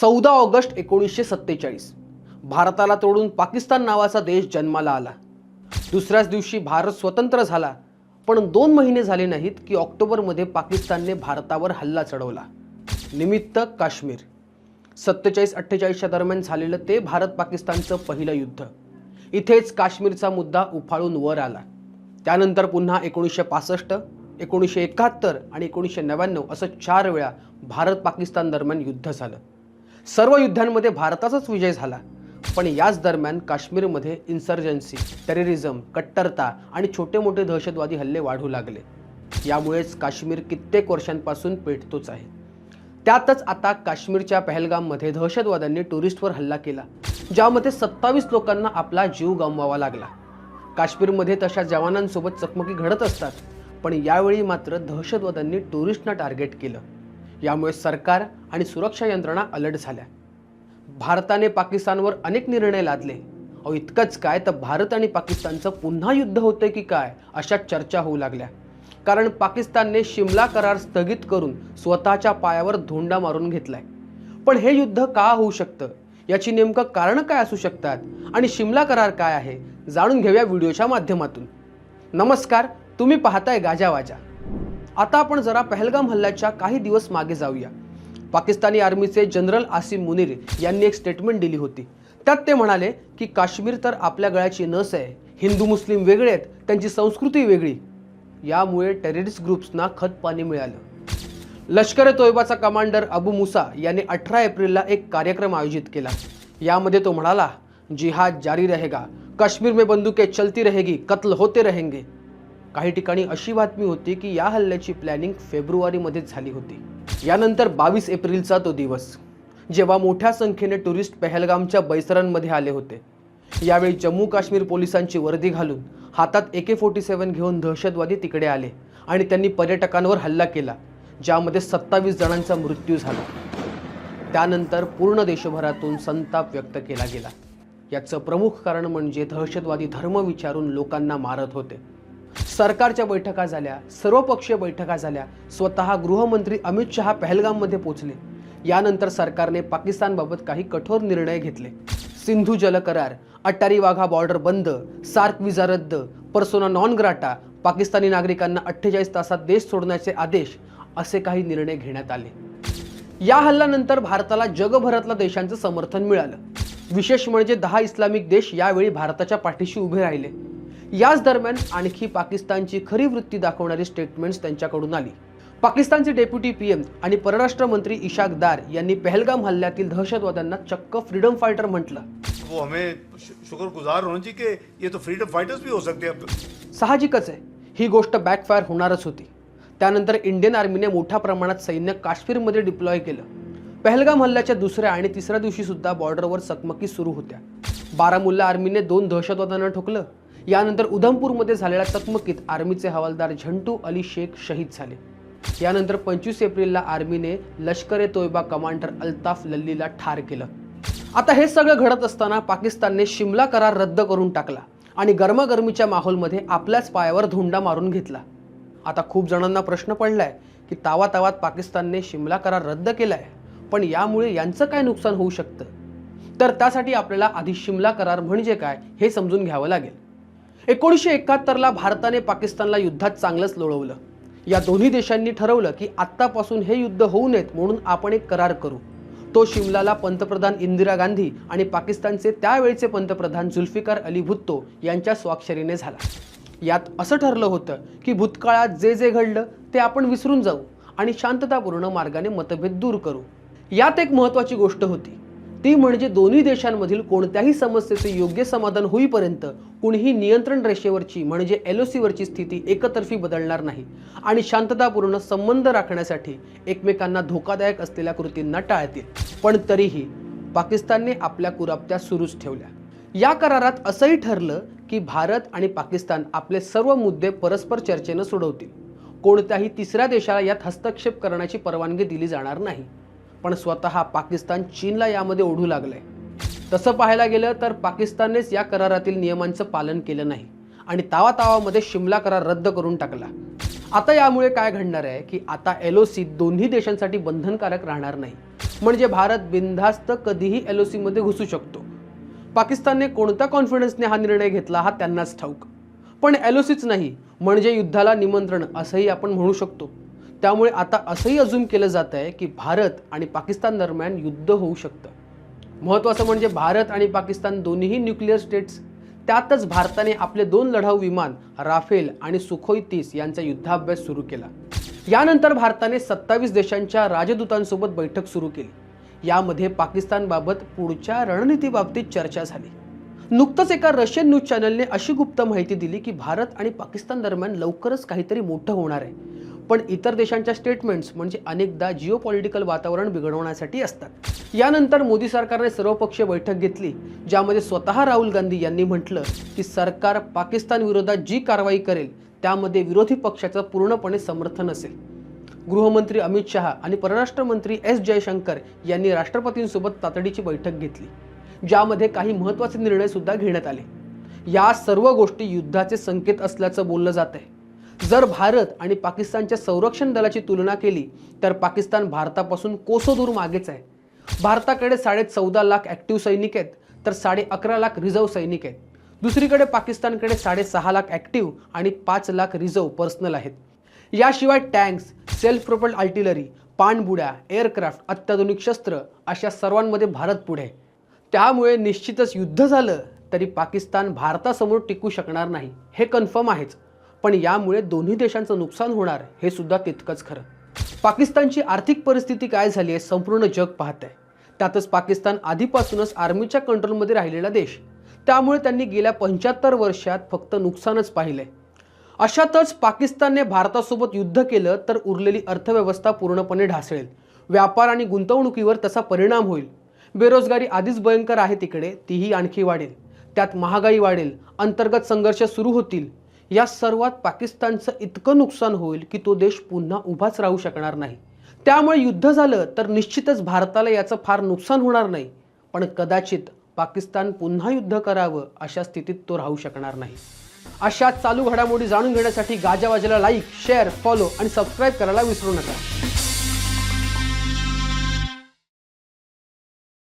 चौदा ऑगस्ट एकोणीसशे सत्तेचाळीस. भारताला तोडून पाकिस्तान नावाचा देश जन्माला आला. दुसऱ्याच दिवशी भारत स्वतंत्र झाला पण दोन महिने झाले नाहीत की ऑक्टोबरमध्ये पाकिस्तानने भारतावर हल्ला चढवला. निमित्त काश्मीर. सत्तेचाळीस अठ्ठेचाळीसच्या दरम्यान झालेलं ते भारत पाकिस्तानचं पहिलं युद्ध. इथेच काश्मीरचा मुद्दा उफाळून वर आला. त्यानंतर पुन्हा एकोणीसशे पासष्ट एकोणीसशे एकाहत्तर आणि एकोणीसशे नव्याण्णव असं चार वेळा भारत पाकिस्तान दरम्यान युद्ध झालं. सर्व युद्धांमध्ये भारताचाच विजय झाला. पण याच दरम्यान काश्मीरमध्ये इन्सर्जन्सी टेररिझम कट्टरता आणि छोटे मोठे दहशतवादी हल्ले वाढू लागले. यामुळेच काश्मीर कित्येक वर्षांपासून पेटतोच आहे. त्यातच आता काश्मीरच्या पहलगाममध्ये दहशतवाद्यांनी टुरिस्टवर हल्ला केला ज्यामध्ये सत्तावीस लोकांना आपला जीव गमवावा लागला. काश्मीरमध्ये तशा जवानांसोबत चकमकी घडत असतात पण यावेळी मात्र दहशतवाद्यांनी टुरिस्टना टार्गेट केलं. यामुळे सरकार आणि सुरक्षा यंत्रणा अलर्ट झाल्या. भारताने पाकिस्तानवर अनेक निर्णय लादले. अहो इतकंच काय? तर भारत आणि पाकिस्तानचं पुन्हा युद्ध होतंय की काय? अशा चर्चा होऊ लागल्या. कारण पाकिस्तानने शिमला करार स्थगित करून स्वतःच्या पायावर धोंडा मारून घेतलाय. पण हे युद्ध का होऊ शकतं? याची नेमकं कारण काय असू शकतात? आणि शिमला करार काय आहे? जाणून घेऊया व्हिडिओच्या माध्यमातून. नमस्कार तुम्ही पाहताय गाजावाजा आता आपण जरा पहलगाम हल्ल्याच्या काही दिवस मागे जाऊया. पाकिस्तानी आर्मीचे जनरल आसिम मुनीर यांनी एक स्टेटमेंट दिली होती. त्यात ते म्हणाले की काश्मीर तर आपल्या गळ्याची नस आहे. हिंदू मुस्लिम वेगळे आहेत त्यांची संस्कृती वेगळी. यामुळे टेररिस्ट ग्रुप्सना खतपाणी मिळालं. लष्कर ए तोयबाचा कमांडर अबू मुसा यांनी अठरा एप्रिलला एक कार्यक्रम आयोजित केला. यामध्ये तो म्हणाला जिहाद जारी रहेगा. काश्मीर में बंदुके चलती रहेगी कत्ल होते रहेंगे. काही ठिकाणी अशी बातमी होती की या हल्ल्याची प्लॅनिंग फेब्रुवारीमध्येच झाली होती. यानंतर बावीस एप्रिलचा तो दिवस जेव्हा मोठ्या संख्येने टुरिस्ट पहलगामच्या बैसरांमध्ये आले होते. यावेळी जम्मू काश्मीर पोलिसांची वर्दी घालून हातात ए के फोर्टी सेवन घेऊन दहशतवादी तिकडे आले आणि त्यांनी पर्यटकांवर हल्ला केला ज्यामध्ये सत्तावीस जणांचा मृत्यू झाला. त्यानंतर पूर्ण देशभरातून संताप व्यक्त केला गेला. याचं प्रमुख कारण म्हणजे दहशतवादी धर्म विचारून लोकांना मारत होते. सरकारच्या बैठका झाल्या सर्वपक्षीय बैठका झाल्या स्वतः गृहमंत्री अमित शहा पहलगाममध्ये पोहोचले. यानंतर सरकारने पाकिस्तानबाबत काही कठोर निर्णय घेतले. सिंधू जल करार अट्टारी वाघा बॉर्डर बंद सार्क विजा रद्द पर्सोना नॉन ग्राटा पाकिस्तानी नागरिकांना अठ्ठेचाळीस तासात देश सोडण्याचे आदेश असे काही निर्णय घेण्यात आले. या हल्ल्यानंतर भारताला जगभरातल्या देशांचं समर्थन मिळालं. विशेष म्हणजे दहा इस्लामिक देश यावेळी भारताच्या पाठीशी उभे राहिले. याच दरम्यान आणखी पाकिस्तानची खरी वृत्ती दाखवणारी स्टेटमेंट्स त्यांच्याकडून आली. पाकिस्तानचे डेप्युटी पीएम आणि परराष्ट्र मंत्री इशाक दार यांनी पहलगाम हल्ल्यातील दहशतवाद्यांना चक्क फ्रीडम फायटर म्हटलं. वो हमें शु- शुक्रगुजार होना चाहिए कि ये तो फ्रीडम फाइटर्स भी हो सकते हैं अब साहजिकच आहे. ही गोष्ट बॅकफायर होणारच होती. त्यानंतर इंडियन आर्मीने मोठ्या प्रमाणात सैन्य काश्मीरमध्ये डिप्लॉय केलं. पहलगाम हल्ल्याच्या दुसऱ्या आणि तिसऱ्या दिवशी सुद्धा बॉर्डरवर चकमकी सुरू होत्या. बारामुल्ला आर्मीने दोन दहशतवाद्यांना ठोकलं. यानंतर उधमपूरमध्ये झालेल्या चकमकीत आर्मीचे हवालदार झंटू अली शेख शहीद झाले. यानंतर पंचवीस एप्रिलला आर्मीने लष्कर ए तोयबा कमांडर अल्ताफ लल्लीला ठार केलं. आता हे सगळं घडत असताना पाकिस्तानने शिमला करार रद्द करून टाकला आणि गरमागरमीच्या माहोलमध्ये आपल्याच पायावर धोंडा मारून घेतला. आता खूप जणांना प्रश्न पडलाय की तावा तावात पाकिस्तानने शिमला करार रद्द केलाय पण यामुळे यांचं काय नुकसान होऊ शकतं? तर त्यासाठी आपल्याला आधी शिमला करार म्हणजे काय हे समजून घ्यावं लागेल. एकोणीसशे एकाहत्तरला भारताने पाकिस्तानला युद्धात चांगलंच लोळवलं. या दोन्ही देशांनी ठरवलं की आत्तापासून हे युद्ध होऊ नयेत म्हणून आपण एक करार करू. तो शिमलाला पंतप्रधान इंदिरा गांधी आणि पाकिस्तानचे त्यावेळचे पंतप्रधान जुल्फिकार अली भुत्तो यांच्या स्वाक्षरीने झाला. यात असं ठरलं होतं की भूतकाळात जे जे घडलं ते आपण विसरून जाऊ आणि शांततापूर्ण मार्गाने मतभेद दूर करू. यात एक महत्त्वाची गोष्ट होती. ती म्हणजे दोन्ही देशांमधील कोणत्याही समस्येचे योग्य समाधान होईपर्यंत कुणीही नियंत्रण रेषेवरची म्हणजे एल ओ सीवरची स्थिती एकतर्फी बदलणार नाही. आणि शांततापूर्ण संबंध राखण्यासाठी एकमेकांना धोकादायक असलेल्या कृतींना टाळतील. पण तरीही पाकिस्तानने आपल्या कुराप्त्या सुरूच ठेवल्या. या करारात असंही ठरलं की भारत आणि पाकिस्तान आपले सर्व मुद्दे परस्पर चर्चेनं सोडवतील. कोणत्याही तिसऱ्या देशाला यात हस्तक्षेप करण्याची परवानगी दिली जाणार नाही. पण स्वतः पाकिस्तान चीनला यामध्ये ओढू लागलंय. तसं पाहायला गेलं तर पाकिस्ताननेच या करारातील नियमांचं पालन केलं नाही आणि तावातावामध्ये शिमला करार रद्द करून टाकला. आता यामुळे काय घडणार आहे की आता एल ओ सी दोन्ही देशांसाठी बंधनकारक राहणार नाही. म्हणजे भारत बिनधास्त कधीही एल ओ सीमध्ये घुसू शकतो. पाकिस्तानने कोणत्या कॉन्फिडन्सने हा निर्णय घेतला हा त्यांनाच ठाऊक. पण एल ओ सीच नाही म्हणजे युद्धाला निमंत्रण असंही आपण म्हणू शकतो. त्यामुळे आता असंही अजून केलं जात आहे की भारत आणि पाकिस्तान दरम्यान युद्ध होऊ शकतं. महत्त्वाचं म्हणजे भारत आणि पाकिस्तान दोन्हीही न्यूक्लिअर स्टेट्स त्यातच भारताने आपले दोन लढाऊ विमान राफेल आणि सुखोई तीस यांचा युद्धाभ्यास सुरू केला. यानंतर भारताने सत्तावीस देशांच्या राजदूतांसोबत बैठक सुरू केली. यामध्ये पाकिस्तानबाबत पुढच्या रणनीतीबाबतीत चर्चा झाली. नुकतंच एका रशियन न्यूज चॅनलने अशी गुप्त माहिती दिली की भारत आणि पाकिस्तान दरम्यान लवकरच काहीतरी मोठं होणार आहे. पण इतर देशांच्या स्टेटमेंट्स म्हणजे अनेकदा जिओ पॉलिटिकल वातावरण बिघडवण्यासाठी असतात. यानंतर मोदी सरकारने सर्वपक्षीय बैठक घेतली ज्यामध्ये स्वतः राहुल गांधी यांनी म्हटलं की सरकार पाकिस्तान विरोधात जी कारवाई करेल त्यामध्ये विरोधी पक्षाचं पूर्णपणे समर्थन असेल. गृहमंत्री अमित शहा आणि परराष्ट्र मंत्री एस जयशंकर यांनी राष्ट्रपतींसोबत तातडीची बैठक घेतली ज्यामध्ये काही महत्त्वाचे निर्णय सुद्धा घेण्यात आले. या सर्व गोष्टी युद्धाचे संकेत असल्याचं बोललं जात आहे जर भारत आणि पाकिस्तानच्या संरक्षण दलाची तुलना केली तर पाकिस्तान भारतापासून कोसो दूर मागेच आहे. भारताकडे साडे चौदा लाख ॲक्टिव्ह सैनिक आहेत तर साडे अकरा लाख रिझर्व्ह सैनिक आहेत. दुसरीकडे पाकिस्तानकडे साडेसहा लाख ॲक्टिव्ह आणि पाच लाख रिझर्व्ह पर्सनल आहेत. याशिवाय टँक्स सेल्फ प्रोपल्ड आर्टिलरी पाणबुड्या एअरक्राफ्ट अत्याधुनिक शस्त्र अशा सर्वांमध्ये भारत पुढे आहे. त्यामुळे निश्चितच युद्ध झालं तरी पाकिस्तान भारतासमोर टिकू शकणार नाही हे कन्फर्म आहेच. पण यामुळे दोन्ही देशांचं नुकसान होणार हे सुद्धा तितकंच खरं. पाकिस्तानची आर्थिक परिस्थिती काय झाली आहे संपूर्ण जग पाहत आहे त्यातच पाकिस्तान आधीपासूनच आर्मीच्या कंट्रोलमध्ये राहिलेला देश. त्यामुळे त्यांनी गेल्या पंच्याहत्तर वर्षात फक्त नुकसानच पाहिलंय. अशातच पाकिस्तानने भारतासोबत युद्ध केलं तर उरलेली अर्थव्यवस्था पूर्णपणे ढासळेल. व्यापार आणि गुंतवणुकीवर त्याचा परिणाम होईल. बेरोजगारी आधीच भयंकर आहे तिकडे तीही आणखी वाढेल. त्यात महागाई वाढेल. अंतर्गत संघर्ष सुरू होतील. या सर्वात पाकिस्तानचं इतकं नुकसान होईल की तो देश पुन्हा उभाच राहू शकणार नाही. त्यामुळे युद्ध झालं तर निश्चितच भारताला याचं फार नुकसान होणार नाही. पण कदाचित पाकिस्तान पुन्हा युद्ध करावं अशा स्थितीत तो राहू शकणार नाही. अशा चालू घडामोडी जाणून घेण्यासाठी गाजावाजाला लाईक शेअर फॉलो आणि सबस्क्राईब करायला विसरू नका.